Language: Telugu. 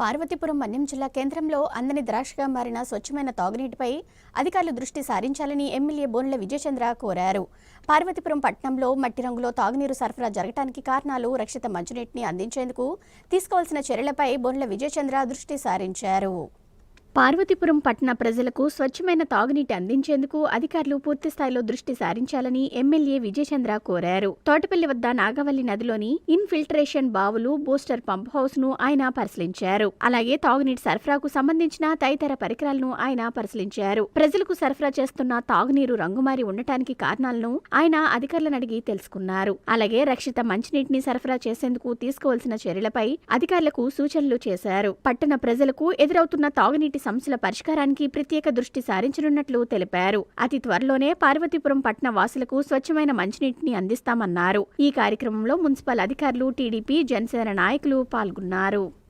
పార్వతీపురం మన్యం జిల్లా కేంద్రంలో అందని ద్రాక్షగా మారిన స్వచ్ఛమైన తాగునీటిపై అధికారులు దృష్టి సారించాలని ఎమ్మెల్యే బోనుల విజయచంద్ర కోరారు. పార్వతీపురం పట్టణంలో మట్టి రంగులో తాగునీరు సరఫరా జరగడానికి కారణాలు రక్షిత మంచినీటిని అందించేందుకు తీసుకోవాల్సిన చర్యలపై బోనుల విజయచంద్ర దృష్టి సారించారు. పార్వతీపురం పట్టణ ప్రజలకు స్వచ్ఛమైన తాగునీటి అందించేందుకు అధికారులు పూర్తి స్థాయిలో దృష్టి సారించాలని ఎమ్మెల్యే విజయచంద్ర కోరారు. తోటపల్లి వద్ద నాగవల్లి నదిలోని ఇన్ఫిల్ట్రేషన్ బావులు బూస్టర్ పంప్ హౌస్ను ఆయన పరిశీలించారు. అలాగే తాగునీటి సరఫరాకు సంబంధించిన తదితర పరికరాలను ఆయన పరిశీలించారు. ప్రజలకు సరఫరా చేస్తున్న తాగునీరు రంగుమారి ఉండటానికి కారణాలను ఆయన అధికారులను అడిగి తెలుసుకున్నారు. అలాగే రక్షిత మంచినీటిని సరఫరా చేసేందుకు తీసుకోవాల్సిన చర్యలపై అధికారులకు సూచనలు చేశారు. పట్టణ ప్రజలకు ఎదురవుతున్న తాగునీటి సమస్యల పరిష్కారానికి ప్రత్యేక దృష్టి సారించనున్నట్లు తెలిపారు. అతి త్వరలోనే పార్వతీపురం పట్టణ వాసులకు స్వచ్ఛమైన మంచినీటిని అందిస్తామన్నారు. ఈ కార్యక్రమంలో మున్సిపల్ అధికారులు టీడీపీ జనసేన నాయకులు పాల్గొన్నారు.